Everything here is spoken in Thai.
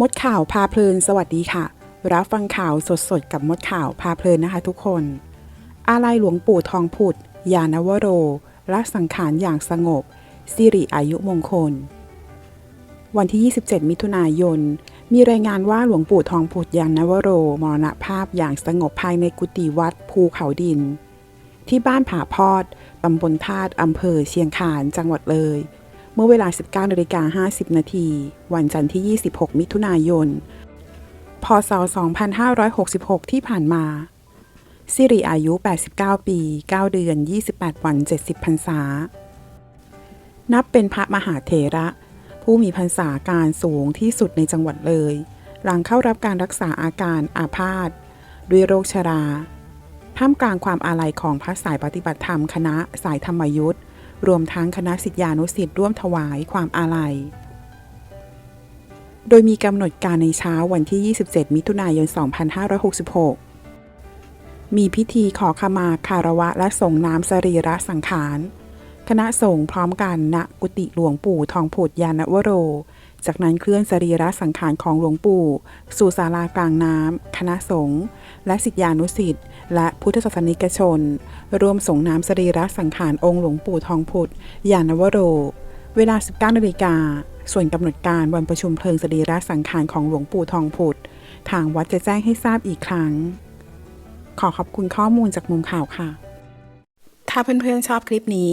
มดข่าวพาเพลินสวัสดีค่ะ รับฟังข่าวสดๆ กับมดข่าวพาเพลินนะคะทุกคน อาลัยหลวงปู่ทองผุด ยานวโรละสังขารอย่างสงบ สิริอายุมงคล วันที่ 27 มิถุนายน มีรายงานว่าหลวงปู่ทองผุดยานวโรมรณภาพอย่างสงบภายในกุฏิวัดภูเขาดิน ที่บ้านผาพอด ตำบลธาตุอำเภอเชียงคานจังหวัดเลย เมื่อเวลา 19นาฬิกา50 นาที วันจันทร์ที่ 26 มิถุนายน พศ 2566 ที่ผ่านมา สิริอายุ 89 ปี 9 เดือน 28 วัน 70 พรรษา นับเป็นพระมหาเถระ ผู้มีพรรษาการสูงที่สุดในจังหวัดเลย หลังเข้ารับการรักษาอาการอาพาธด้วยโรคชรา ท่ามกลางความอาลัยของพระสายปฏิบัติธรรมคณะสายธรรมยุทธ์ รวมทั้งคณะสิทธิานุสิทธิ์ร่วมถวายความอาลัย โดยมีกำหนดการในเช้าวันที่ 27 มิถุนายน 2566 มีพิธีขอขมาคารวะและส่งน้ำสรีระสังขาร คณะสงฆ์พร้อมกันณกุฏิหลวงปู่ทองผุดยานวโร จากนั้นเคลื่อนสรีระสังขารของหลวงปู่ สู่ศาลากลางน้ำคณะสงฆ์และสิทธิานุสิทธิ์และพุทธศาสนิกชน ร่วมส่งน้ำสรีระสังขารองค์หลวงปู่ทองผุดยานวโร เวลา 19นาฬิกาส่วนกำหนดการวันประชุมเพลิงสรีระสังขารของหลวงปู่ทองผุด ทางวัดจะแจ้งให้ทราบอีกครั้ง ขอขอบคุณข้อมูลจากมุมข่าวค่ะ ถ้าเพื่อนๆชอบคลิปนี้